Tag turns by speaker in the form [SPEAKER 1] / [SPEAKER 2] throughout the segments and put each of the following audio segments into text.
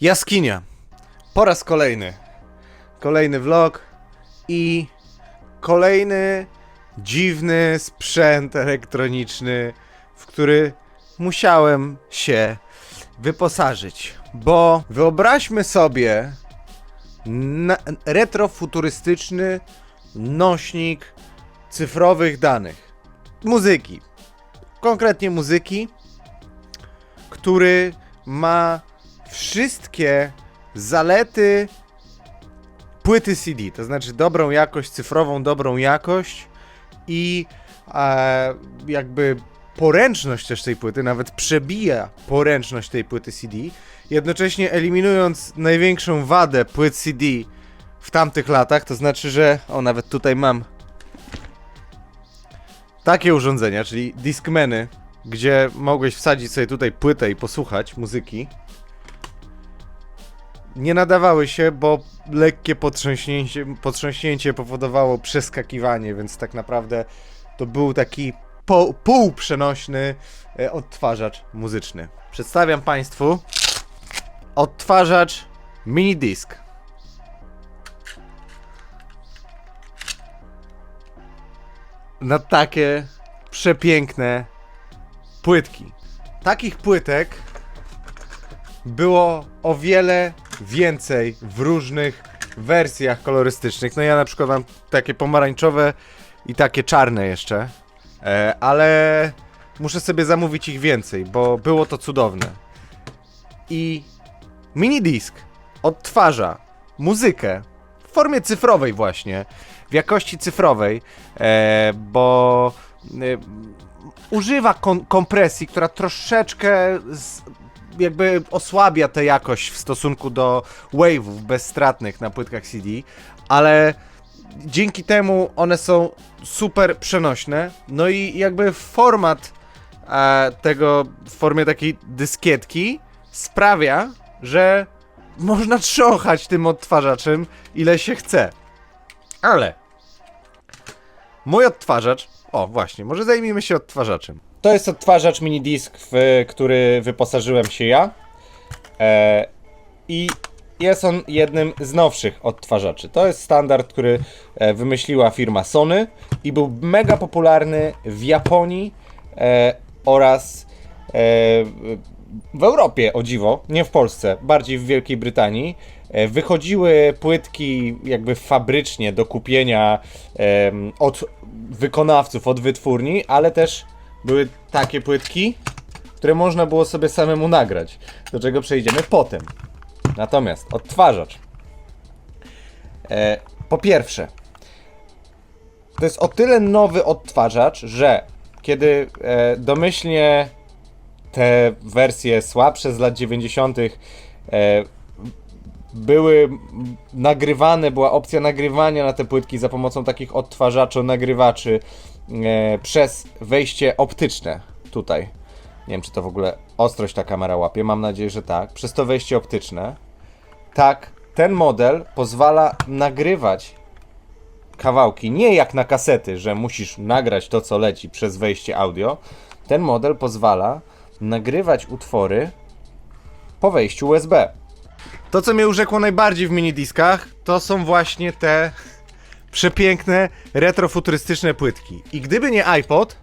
[SPEAKER 1] Jaskinia. Po raz kolejny. Kolejny vlog i kolejny dziwny sprzęt elektroniczny, w który musiałem się wyposażyć. Bo wyobraźmy sobie retrofuturystyczny nośnik cyfrowych danych. Muzyki. Konkretnie muzyki, który ma wszystkie zalety płyty CD, to znaczy dobrą jakość, cyfrową dobrą jakość i e, jakby poręczność też tej płyty, nawet przebija poręczność tej płyty CD, jednocześnie eliminując największą wadę płyt CD w tamtych latach, to znaczy, że o nawet tutaj mam takie urządzenia, czyli Discmany, gdzie mogłeś wsadzić sobie tutaj płytę i posłuchać muzyki, nie nadawały się, bo lekkie potrząśnięcie, potrząśnięcie powodowało przeskakiwanie, więc tak naprawdę to był taki po, półprzenośny e, odtwarzacz muzyczny. Przedstawiam Państwu odtwarzacz mini disk. Na takie przepiękne płytki. Takich płytek było o wiele więcej w różnych wersjach kolorystycznych. No ja na przykład mam takie pomarańczowe i takie czarne jeszcze, e, ale muszę sobie zamówić ich więcej, bo było to cudowne. I minidisc odtwarza muzykę w formie cyfrowej właśnie, w jakości cyfrowej, e, bo używa kon- kompresji, która troszeczkę z, jakby osłabia tę jakość w stosunku do wave'ów bezstratnych na płytkach CD, ale dzięki temu one są super przenośne. No i jakby format e, tego w formie takiej dyskietki sprawia, że można trząchać tym odtwarzaczem ile się chce. Ale mój odtwarzacz, o właśnie, może zajmijmy się odtwarzaczem. To jest odtwarzacz mini-disk, w który wyposażyłem się ja. E, I jest on jednym z nowszych odtwarzaczy. To jest standard, który e, wymyśliła firma Sony i był mega popularny w Japonii e, oraz e, w Europie, o dziwo, nie w Polsce, bardziej w Wielkiej Brytanii. E, Wychodziły płytki jakby fabrycznie do kupienia od wykonawców, od wytwórni, ale też były takie płytki, które można było sobie samemu nagrać, do czego przejdziemy potem. Natomiast odtwarzacz. E, po pierwsze, to jest o tyle nowy odtwarzacz, że kiedy e, domyślnie te wersje słabsze z lat 90. E, były nagrywane, była opcja nagrywania na te płytki za pomocą takich odtwarzaczo nagrywaczy e, przez wejście optyczne tutaj. Nie wiem, czy to w ogóle ostrość ta kamera łapie, mam nadzieję, że tak. Przez to wejście optyczne. Tak, ten model pozwala nagrywać kawałki, nie jak na kasety, że musisz nagrać to, co leci przez wejście audio. Ten model pozwala nagrywać utwory po wejściu USB. To, co mnie urzekło najbardziej w minidiskach, to są właśnie te przepiękne, retrofuturystyczne płytki. I gdyby nie iPod,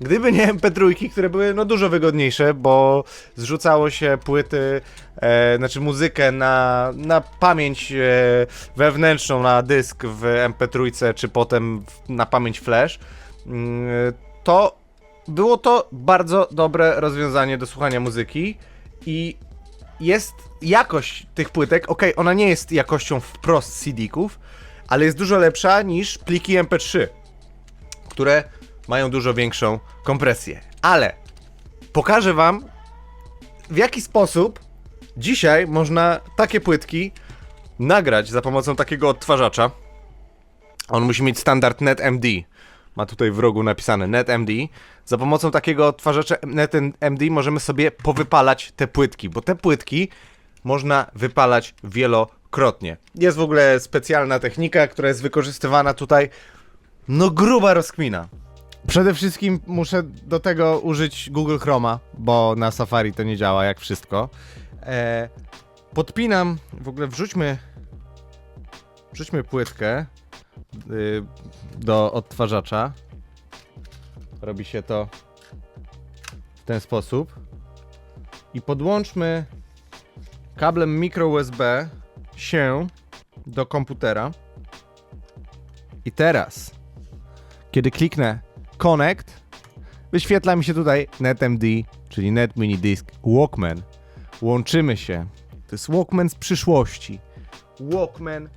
[SPEAKER 1] gdyby nie MP3, które były no dużo wygodniejsze, bo zrzucało się płyty, e, znaczy muzykę na, na pamięć e, wewnętrzną, na dysk w MP3, czy potem w, na pamięć flash, mm, to było to bardzo dobre rozwiązanie do słuchania muzyki i jest jakość tych płytek, ok, ona nie jest jakością wprost CD-ków, ale jest dużo lepsza niż pliki MP3, które mają dużo większą kompresję. Ale pokażę wam w jaki sposób dzisiaj można takie płytki nagrać za pomocą takiego odtwarzacza. On musi mieć standard NetMD. Ma tutaj w rogu napisane NetMD. Za pomocą takiego odtwarzacza NetMD możemy sobie powypalać te płytki, bo te płytki można wypalać wielokrotnie. Jest w ogóle specjalna technika, która jest wykorzystywana tutaj. No gruba rozkmina. Przede wszystkim muszę do tego użyć Google Chroma, bo na Safari to nie działa jak wszystko. E, podpinam, w ogóle wrzućmy, wrzućmy płytkę y, do odtwarzacza. Robi się to w ten sposób. I podłączmy kablem micro USB się do komputera. I teraz, kiedy kliknę Connect, wyświetla mi się tutaj NetMD, czyli Net Mini Disk Walkman. Łączymy się. To jest Walkman z przyszłości. Walkman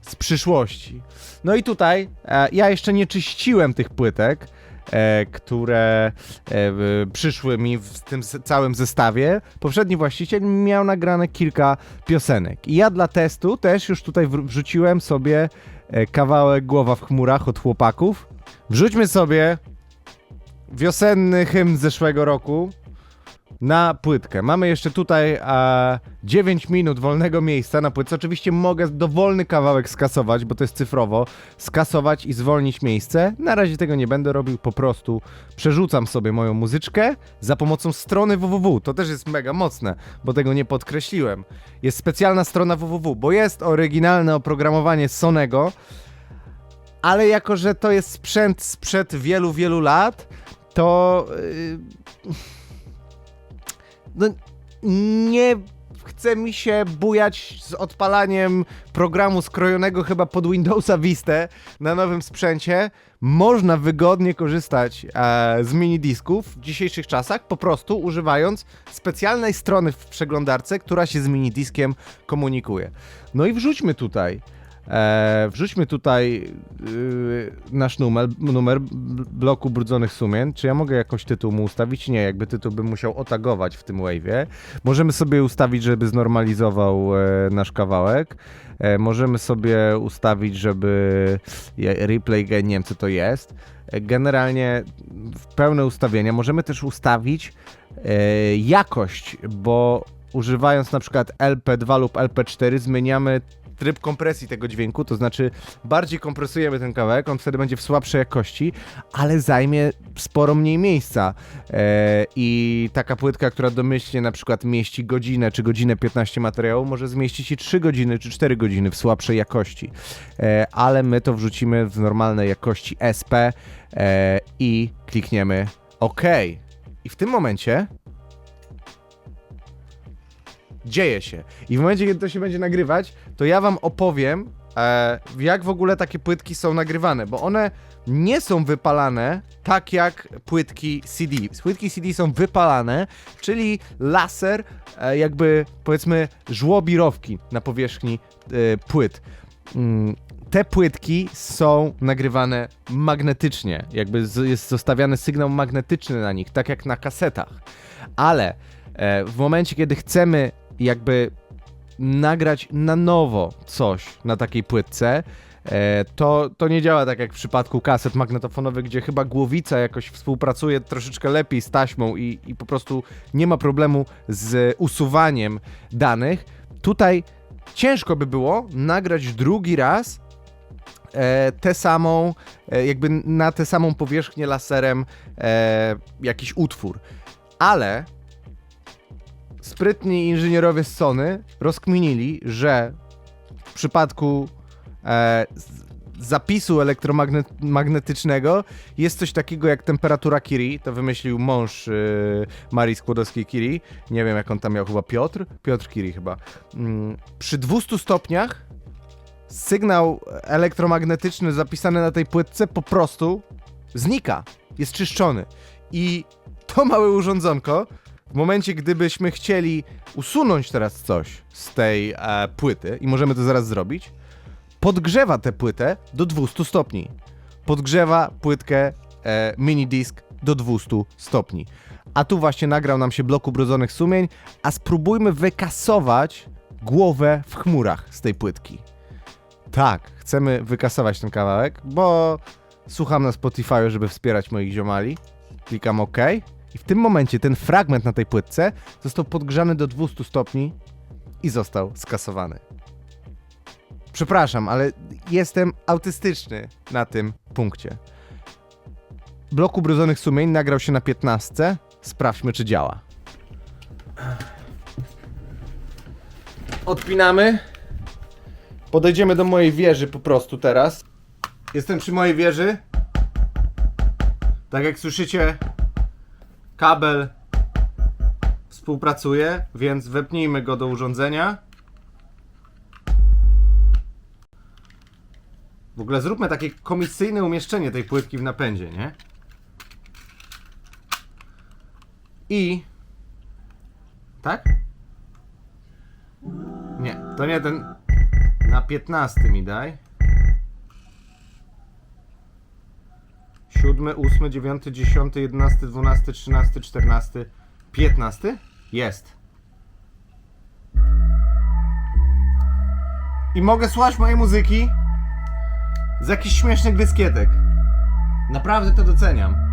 [SPEAKER 1] z przyszłości. No i tutaj e, ja jeszcze nie czyściłem tych płytek, e, które e, przyszły mi w tym całym zestawie. Poprzedni właściciel miał nagrane kilka piosenek. I ja dla testu też już tutaj wr- wrzuciłem sobie e, kawałek Głowa w chmurach od chłopaków. Wrzućmy sobie wiosenny hymn z zeszłego roku na płytkę. Mamy jeszcze tutaj e, 9 minut wolnego miejsca na płytce. Oczywiście mogę dowolny kawałek skasować, bo to jest cyfrowo. Skasować i zwolnić miejsce. Na razie tego nie będę robił, po prostu przerzucam sobie moją muzyczkę za pomocą strony www. To też jest mega mocne, bo tego nie podkreśliłem. Jest specjalna strona www, bo jest oryginalne oprogramowanie Sonego, ale jako, że to jest sprzęt sprzed wielu, wielu lat, to... Yy, no, nie chce mi się bujać z odpalaniem programu skrojonego chyba pod Windowsa Vista na nowym sprzęcie. Można wygodnie korzystać e, z mini disków w dzisiejszych czasach, po prostu używając specjalnej strony w przeglądarce, która się z mini diskiem komunikuje. No i wrzućmy tutaj. E, wrzućmy tutaj yy, nasz numer, numer bloku brudzonych sumień. Czy ja mogę jakoś tytuł mu ustawić? Nie, jakby tytuł bym musiał otagować w tym wave'ie. Możemy sobie ustawić, żeby znormalizował e, nasz kawałek. E, możemy sobie ustawić, żeby replay nie wiem co to jest. E, generalnie pełne ustawienia. Możemy też ustawić e, jakość, bo używając na przykład LP2 lub LP4 zmieniamy tryb kompresji tego dźwięku, to znaczy bardziej kompresujemy ten kawałek, on wtedy będzie w słabszej jakości, ale zajmie sporo mniej miejsca. E, I taka płytka, która domyślnie na przykład mieści godzinę czy godzinę 15 materiału, może zmieścić i 3 godziny czy 4 godziny w słabszej jakości. E, ale my to wrzucimy w normalnej jakości SP e, i klikniemy OK. I w tym momencie dzieje się. I w momencie, kiedy to się będzie nagrywać, to ja wam opowiem, e, jak w ogóle takie płytki są nagrywane, bo one nie są wypalane tak jak płytki CD. Płytki CD są wypalane, czyli laser e, jakby powiedzmy żłobi rowki na powierzchni e, płyt. Mm, te płytki są nagrywane magnetycznie, jakby z, jest zostawiany sygnał magnetyczny na nich, tak jak na kasetach. Ale e, w momencie, kiedy chcemy jakby nagrać na nowo coś na takiej płytce, e, to, to nie działa tak jak w przypadku kaset magnetofonowych, gdzie chyba głowica jakoś współpracuje troszeczkę lepiej z taśmą i, i po prostu nie ma problemu z usuwaniem danych. Tutaj ciężko by było nagrać drugi raz e, tę samą, e, jakby na tę samą powierzchnię laserem e, jakiś utwór. Ale sprytni inżynierowie z Sony rozkminili, że w przypadku e, zapisu elektromagnetycznego jest coś takiego jak temperatura Curie. To wymyślił mąż e, Marii Skłodowskiej-Curie. Nie wiem jak on tam miał, chyba Piotr? Piotr Curie chyba. Mm, przy 200 stopniach sygnał elektromagnetyczny zapisany na tej płytce po prostu znika. Jest czyszczony. I to małe urządzonko, w momencie gdybyśmy chcieli usunąć teraz coś z tej e, płyty, i możemy to zaraz zrobić, podgrzewa tę płytę do 200 stopni. Podgrzewa płytkę e, mini disk do 200 stopni. A tu właśnie nagrał nam się blok ubrudzonych sumień, a spróbujmy wykasować głowę w chmurach z tej płytki. Tak, chcemy wykasować ten kawałek, bo słucham na Spotify, żeby wspierać moich ziomali. Klikam OK. I w tym momencie ten fragment na tej płytce został podgrzany do 200 stopni i został skasowany. Przepraszam, ale jestem autystyczny na tym punkcie. blok ubrudzonych sumień nagrał się na 15. Sprawdźmy, czy działa. Odpinamy. Podejdziemy do mojej wieży po prostu teraz. Jestem przy mojej wieży. Tak jak słyszycie, kabel współpracuje, więc wepnijmy go do urządzenia. W ogóle zróbmy takie komisyjne umieszczenie tej płytki w napędzie, nie? I... Tak? Nie, to nie ten... Na 15 mi daj. 7, 8, 9, 10, 11, 12, 13, 14, 15? Jest. I mogę słuchać mojej muzyki z jakichś śmiesznych dyskietek. Naprawdę to doceniam.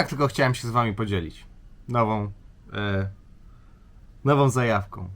[SPEAKER 1] Tak, tylko chciałem się z wami podzielić. Nową, e, nową zajawką.